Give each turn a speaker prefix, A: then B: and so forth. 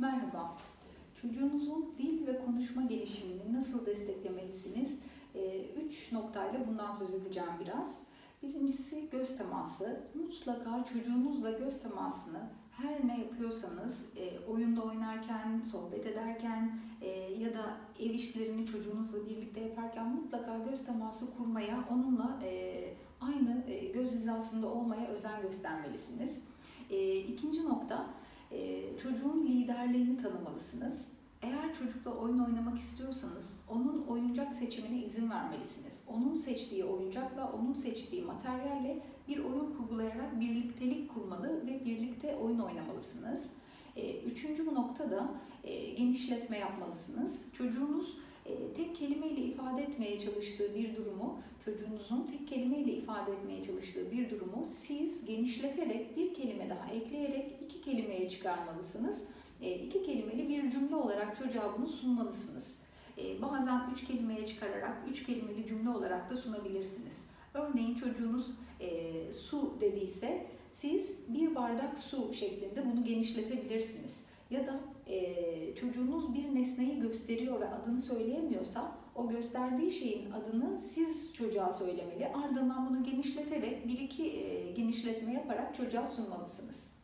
A: Merhaba. Çocuğunuzun dil ve konuşma gelişimini nasıl desteklemelisiniz? Ee, Üç noktayla bundan söz edeceğim biraz. Birincisi göz teması. Mutlaka çocuğunuzla göz temasını her ne yapıyorsanız, e, oyunda oynarken, sohbet ederken e, ya da ev işlerini çocuğunuzla birlikte yaparken mutlaka göz teması kurmaya, onunla e, aynı göz hizasında olmaya özen göstermelisiniz. E, İkinci nokta, e, çocuğun tanımalısınız. Eğer çocukla oyun oynamak istiyorsanız onun oyuncak seçimine izin vermelisiniz. Onun seçtiği oyuncakla, onun seçtiği materyalle bir oyun kurgulayarak birliktelik kurmalı ve birlikte oyun oynamalısınız. E, Üçüncü bu noktada e, genişletme yapmalısınız. Çocuğunuz e, tek kelimeyle ifade etmeye çalıştığı bir durumu, çocuğunuzun tek kelimeyle ifade etmeye çalıştığı bir durumu siz genişleterek bir kelime daha ekleyerek iki kelimeye çıkarmalısınız. E, iki olarak çocuğa bunu sunmalısınız. E, bazen üç kelimeye çıkararak üç kelimeli cümle olarak da sunabilirsiniz. Örneğin çocuğunuz e, su dediyse siz bir bardak su şeklinde bunu genişletebilirsiniz. Ya da e, çocuğunuz bir nesneyi gösteriyor ve adını söyleyemiyorsa o gösterdiği şeyin adını siz çocuğa söylemeli. Ardından bunu genişleterek bir iki e, genişletme yaparak çocuğa sunmalısınız.